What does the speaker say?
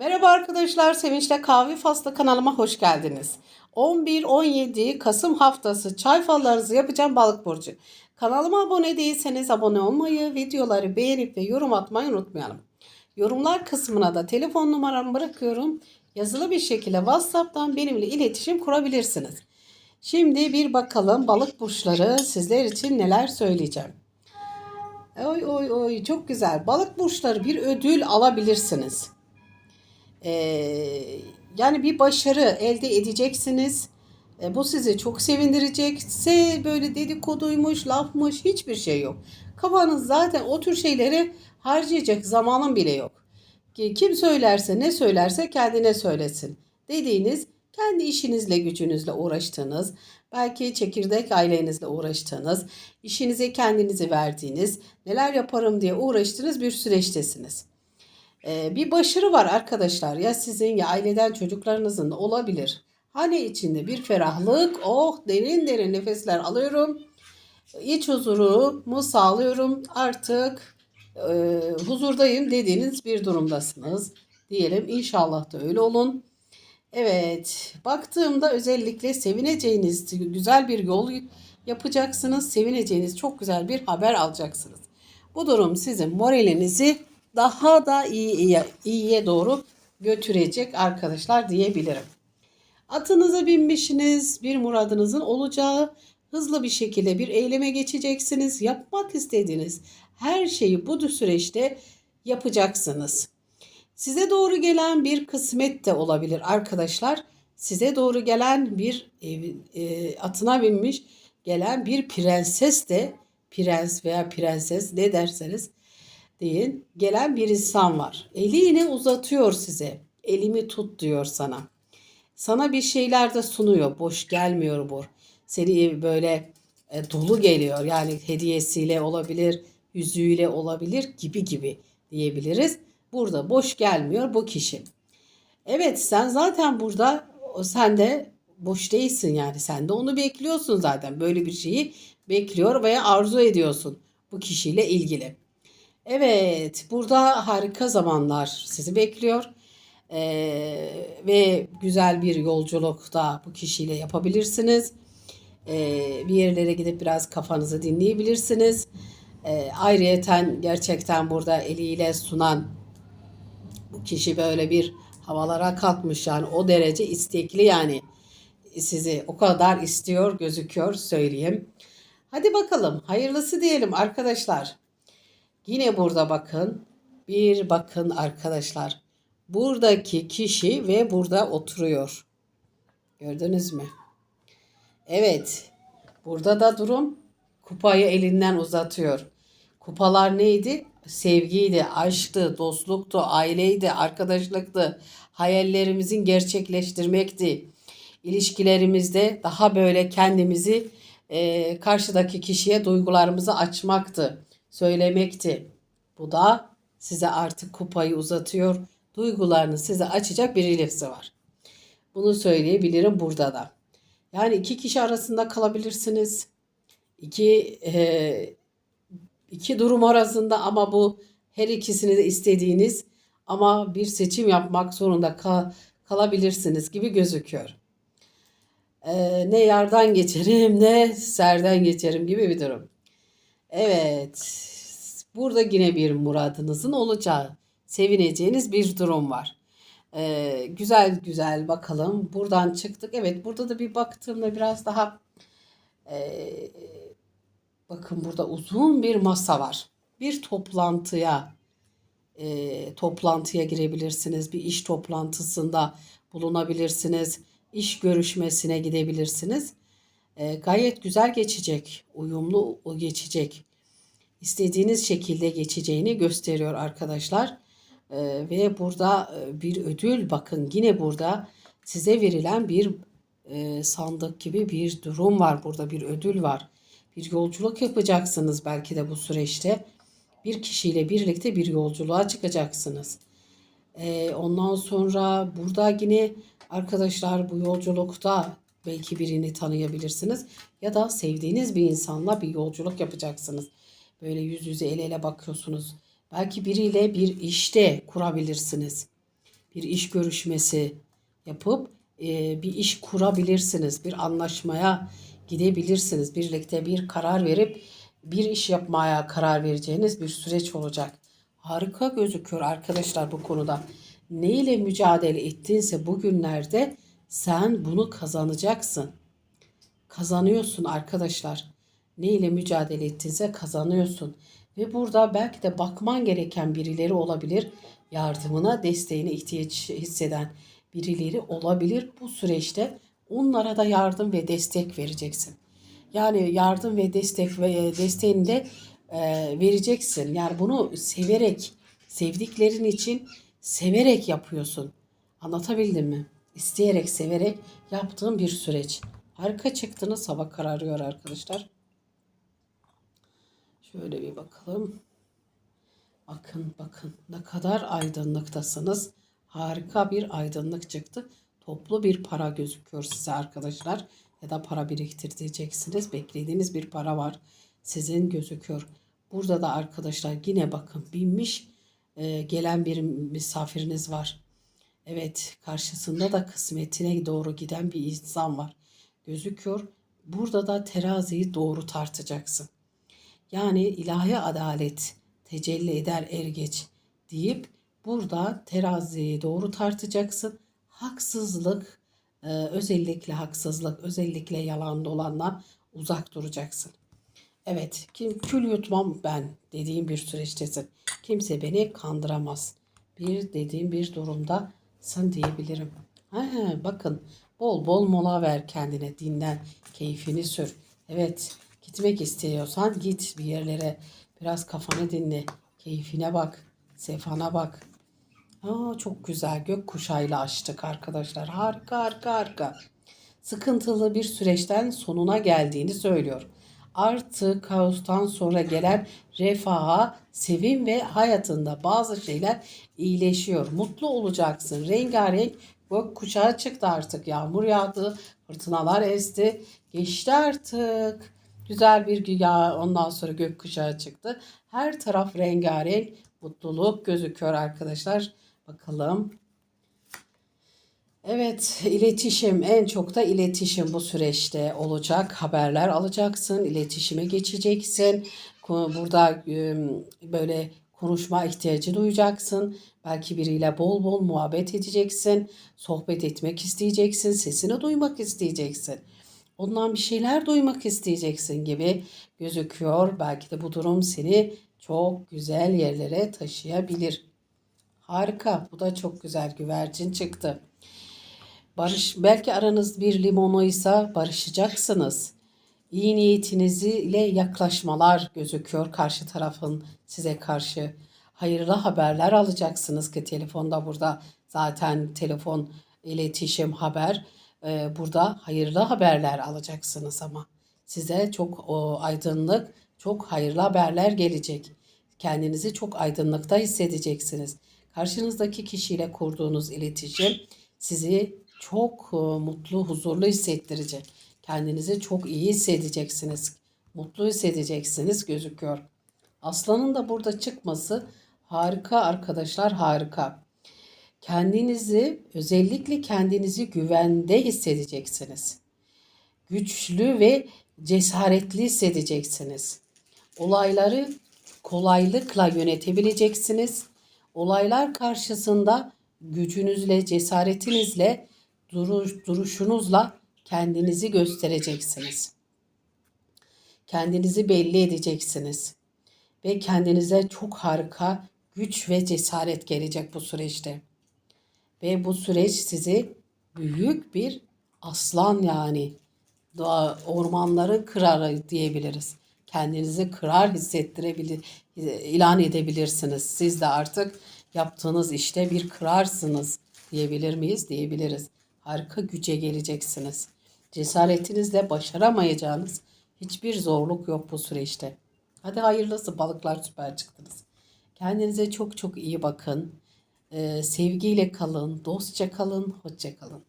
Merhaba arkadaşlar, Sevinç'le Kahve Faslı kanalıma hoş geldiniz. 11-17 Kasım haftası çay fallarınızı yapacağım balık burcu. Kanalıma abone değilseniz abone olmayı, videoları beğenip ve yorum atmayı unutmayalım. Yorumlar kısmına da telefon numaramı bırakıyorum. Yazılı bir şekilde WhatsApp'tan benimle iletişim kurabilirsiniz. Şimdi bir bakalım balık burçları sizler için neler söyleyeceğim. Oy oy oy çok güzel. Balık burçları bir ödül alabilirsiniz. Ee, yani bir başarı elde edeceksiniz. E, bu sizi çok sevindirecekse böyle dedikoduymuş, lafmış hiçbir şey yok. Kafanız zaten o tür şeyleri harcayacak zamanın bile yok. Ki Kim söylerse ne söylerse kendine söylesin. Dediğiniz kendi işinizle gücünüzle uğraştığınız, belki çekirdek ailenizle uğraştığınız, işinize kendinizi verdiğiniz, neler yaparım diye uğraştığınız bir süreçtesiniz. Ee, bir başarı var arkadaşlar. Ya sizin ya aileden çocuklarınızın olabilir. Hane içinde bir ferahlık. Oh derin derin nefesler alıyorum. İç huzurumu sağlıyorum. Artık e, huzurdayım dediğiniz bir durumdasınız. Diyelim inşallah da öyle olun. Evet baktığımda özellikle sevineceğiniz güzel bir yol yapacaksınız. Sevineceğiniz çok güzel bir haber alacaksınız. Bu durum sizin moralinizi daha da iyi, iyiye doğru götürecek arkadaşlar diyebilirim. Atınıza binmişsiniz, bir muradınızın olacağı, hızlı bir şekilde bir eyleme geçeceksiniz. Yapmak istediğiniz her şeyi bu süreçte yapacaksınız. Size doğru gelen bir kısmet de olabilir arkadaşlar. Size doğru gelen bir e, e, atına binmiş gelen bir prenses de prens veya prenses ne derseniz deyin gelen bir insan var. Eli yine uzatıyor size. Elimi tut diyor sana. Sana bir şeyler de sunuyor. Boş gelmiyor bu. Seni böyle e, dolu geliyor. Yani hediyesiyle olabilir, yüzüğüyle olabilir gibi gibi diyebiliriz. Burada boş gelmiyor bu kişi. Evet sen zaten burada sen de boş değilsin yani. Sen de onu bekliyorsun zaten. Böyle bir şeyi bekliyor veya arzu ediyorsun bu kişiyle ilgili. Evet, burada harika zamanlar sizi bekliyor. Ee, ve güzel bir yolculuk da bu kişiyle yapabilirsiniz. Ee, bir yerlere gidip biraz kafanızı dinleyebilirsiniz. Ee, ayrıyeten gerçekten burada eliyle sunan bu kişi böyle bir havalara kalkmış yani o derece istekli yani sizi o kadar istiyor gözüküyor söyleyeyim. Hadi bakalım hayırlısı diyelim arkadaşlar. Yine burada bakın. Bir bakın arkadaşlar. Buradaki kişi ve burada oturuyor. Gördünüz mü? Evet. Burada da durum kupayı elinden uzatıyor. Kupalar neydi? Sevgiydi, aşktı, dostluktu, aileydi, arkadaşlıktı. Hayallerimizin gerçekleştirmekti. İlişkilerimizde daha böyle kendimizi e, karşıdaki kişiye duygularımızı açmaktı söylemekti. Bu da size artık kupayı uzatıyor. Duygularını size açacak bir ilişkisi var. Bunu söyleyebilirim burada da. Yani iki kişi arasında kalabilirsiniz. İki, e, iki durum arasında ama bu her ikisini de istediğiniz ama bir seçim yapmak zorunda kal, kalabilirsiniz gibi gözüküyor. E, ne yardan geçerim ne serden geçerim gibi bir durum. Evet. Burada yine bir muradınızın olacağı, sevineceğiniz bir durum var. Ee, güzel güzel bakalım. Buradan çıktık. Evet burada da bir baktığımda biraz daha e, bakın burada uzun bir masa var. Bir toplantıya e, toplantıya girebilirsiniz. Bir iş toplantısında bulunabilirsiniz. İş görüşmesine gidebilirsiniz e, gayet güzel geçecek, uyumlu geçecek, istediğiniz şekilde geçeceğini gösteriyor arkadaşlar. E, ve burada e, bir ödül bakın yine burada size verilen bir e, sandık gibi bir durum var. Burada bir ödül var. Bir yolculuk yapacaksınız belki de bu süreçte. Bir kişiyle birlikte bir yolculuğa çıkacaksınız. E, ondan sonra burada yine arkadaşlar bu yolculukta Belki birini tanıyabilirsiniz ya da sevdiğiniz bir insanla bir yolculuk yapacaksınız. Böyle yüz yüze el ele bakıyorsunuz. Belki biriyle bir işte kurabilirsiniz. bir iş görüşmesi yapıp e, bir iş kurabilirsiniz. Bir anlaşmaya gidebilirsiniz. Birlikte bir karar verip bir iş yapmaya karar vereceğiniz bir süreç olacak. Harika gözüküyor arkadaşlar bu konuda. Ne ile mücadele ettinse bugünlerde sen bunu kazanacaksın. Kazanıyorsun arkadaşlar. Ne ile mücadele ettinse kazanıyorsun. Ve burada belki de bakman gereken birileri olabilir. Yardımına, desteğine ihtiyaç hisseden birileri olabilir. Bu süreçte onlara da yardım ve destek vereceksin. Yani yardım ve destek ve desteğini de e, vereceksin. Yani bunu severek, sevdiklerin için severek yapıyorsun. Anlatabildim mi? İsteyerek, severek yaptığın bir süreç. Harika çıktınız. Hava kararıyor arkadaşlar. Şöyle bir bakalım. Bakın bakın ne kadar aydınlıktasınız. Harika bir aydınlık çıktı. Toplu bir para gözüküyor size arkadaşlar. Ya da para biriktireceksiniz. Beklediğiniz bir para var. Sizin gözüküyor. Burada da arkadaşlar yine bakın binmiş e, gelen bir misafiriniz var. Evet karşısında da kısmetine doğru giden bir insan var. Gözüküyor. Burada da teraziyi doğru tartacaksın. Yani ilahi adalet tecelli eder er geç deyip burada teraziyi doğru tartacaksın. Haksızlık, e, özellikle haksızlık, özellikle yalan dolanla uzak duracaksın. Evet, kim kül yutmam ben dediğim bir süreçtesin. Kimse beni kandıramaz. Bir dediğim bir durumdasın diyebilirim. Ha, bakın bol bol mola ver kendine dinlen, keyfini sür. Evet, gitmek istiyorsan git bir yerlere. Biraz kafanı dinle, keyfine bak, sefana bak. Aa, çok güzel gök kuşağıyla açtık arkadaşlar. Harika harika harika. Sıkıntılı bir süreçten sonuna geldiğini söylüyor. Artık kaostan sonra gelen refaha, sevim ve hayatında bazı şeyler iyileşiyor. Mutlu olacaksın. Rengarenk gök kuşağı çıktı artık. Yağmur yağdı, fırtınalar esti. Geçti artık. Güzel bir güya ondan sonra gök kuşağı çıktı. Her taraf rengarenk mutluluk gözüküyor arkadaşlar. Bakalım. Evet, iletişim en çok da iletişim bu süreçte olacak. Haberler alacaksın, iletişime geçeceksin. Burada böyle konuşma ihtiyacı duyacaksın. Belki biriyle bol bol muhabbet edeceksin. Sohbet etmek isteyeceksin. Sesini duymak isteyeceksin. Ondan bir şeyler duymak isteyeceksin gibi gözüküyor. Belki de bu durum seni çok güzel yerlere taşıyabilir. Harika. Bu da çok güzel. Güvercin çıktı. Barış belki aranız bir limonuysa barışacaksınız. İyi niyetinizi ile yaklaşmalar gözüküyor karşı tarafın size karşı. Hayırlı haberler alacaksınız ki telefonda burada zaten telefon iletişim haber e, burada hayırlı haberler alacaksınız ama size çok o, aydınlık çok hayırlı haberler gelecek. Kendinizi çok aydınlıkta hissedeceksiniz. Karşınızdaki kişiyle kurduğunuz iletişim sizi çok e, mutlu, huzurlu hissettirecek. Kendinizi çok iyi hissedeceksiniz. Mutlu hissedeceksiniz gözüküyor. Aslanın da burada çıkması harika arkadaşlar harika. Kendinizi özellikle kendinizi güvende hissedeceksiniz. Güçlü ve cesaretli hissedeceksiniz. Olayları kolaylıkla yönetebileceksiniz. Olaylar karşısında gücünüzle, cesaretinizle, duruş, duruşunuzla kendinizi göstereceksiniz. Kendinizi belli edeceksiniz. Ve kendinize çok harika güç ve cesaret gelecek bu süreçte. Ve bu süreç sizi büyük bir aslan yani doğa, ormanları kırar diyebiliriz. Kendinizi kırar hissettirebilir, ilan edebilirsiniz. Siz de artık yaptığınız işte bir kırarsınız diyebilir miyiz? Diyebiliriz. Harika güce geleceksiniz. Cesaretinizle başaramayacağınız hiçbir zorluk yok bu süreçte. Hadi hayırlısı balıklar süper çıktınız. Kendinize çok çok iyi bakın. Ee, sevgiyle kalın, dostça kalın, hoşça kalın.